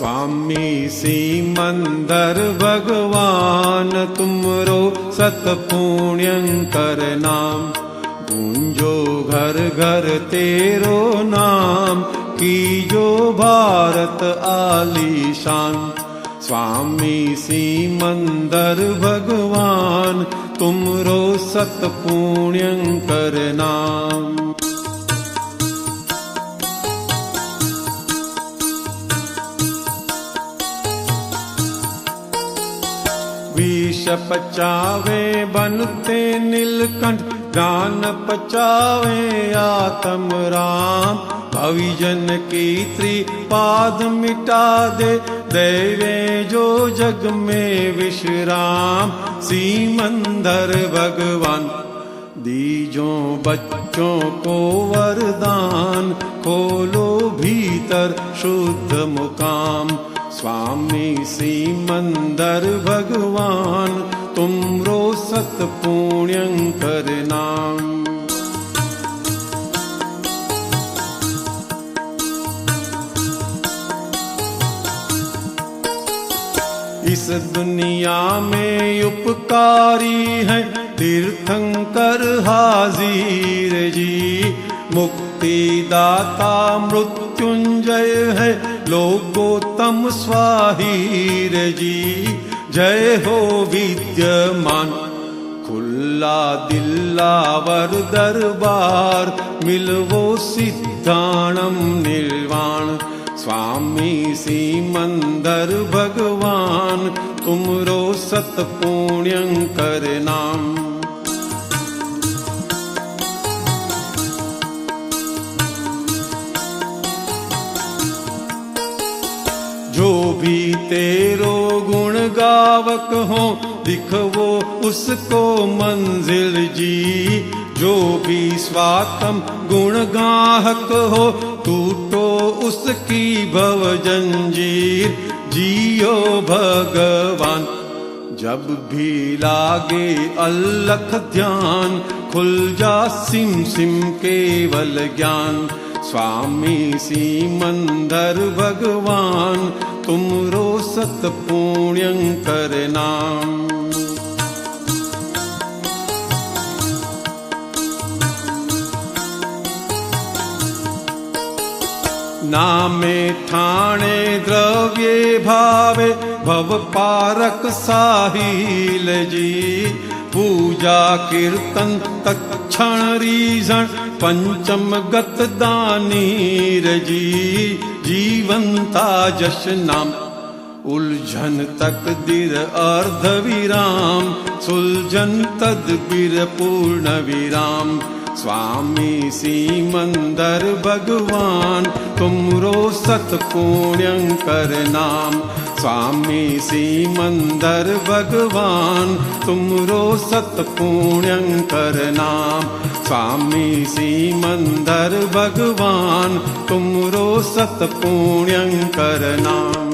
स्वामी सिमंदर भगवान तुमरो सत पुण्यंकर नाम गूंजो घर घर तेरो नाम कीजो भारत आलीशान। स्वामी सिमंदर भगवान तुमरो सत पुण्यंकर नाम विष पचावे बनते नीलकंठ। ज्ञान पचावे आत्म राम। भविजन की त्रिपाद मिटा दे। देवे जो जग में विश्राम। सीमंदर भगवान दीजो बच्चों को वरदान। खोलो भीतर शुद्ध मुकाम स्वामी सिमंदर भगवान तुमरो सत पुण्यंकर नाम इस दुनिया में उपकारी है तीर्थंकर हाजीर जी, मुक्तिदाता मृत्युंजय है लोकोत्तम स्वाहिर जी जय हो विद्यमान। खुल्ला दिल्लावर दरबार मिलवो सिद्धाणम निर्वाण। स्वामी सिमंदर भगवान तुमरो सत पुण्यंकर भी तेरो गुण गावक हो, दिखवो उसको मंजिल जी। जो भी स्वातम गुण गाहक हो, टूटो उसकी भव जंजीर। जियो भगवान, जब भी लागे अलख ध्यान, खुल जा सिम सिम केवल ज्ञान। स्वामी सिमंदर भगवान तुमरो सत पुण्यंकर नाम નામે ઠાણે દ્રવ્યે ભાવે ભવપારક સાહિલજી પૂજા કીર્તન તક્ષણ રીઝણ, પંચમ ગત દાનીરજી જીવંતા જશ નામ, ઉલઝન તકદીર અર્ધ વિરામ સુલઝન તદબીર પૂર્ણ વિરામ स्वामी सिमंदर भगवान तुमरो सत पुण्यंकर नाम। स्वामी सिमंदर भगवान तुमरो सत पुण्यंकर नाम। स्वामी सिमंदर भगवान तुमरो सत पुण्यंकर नाम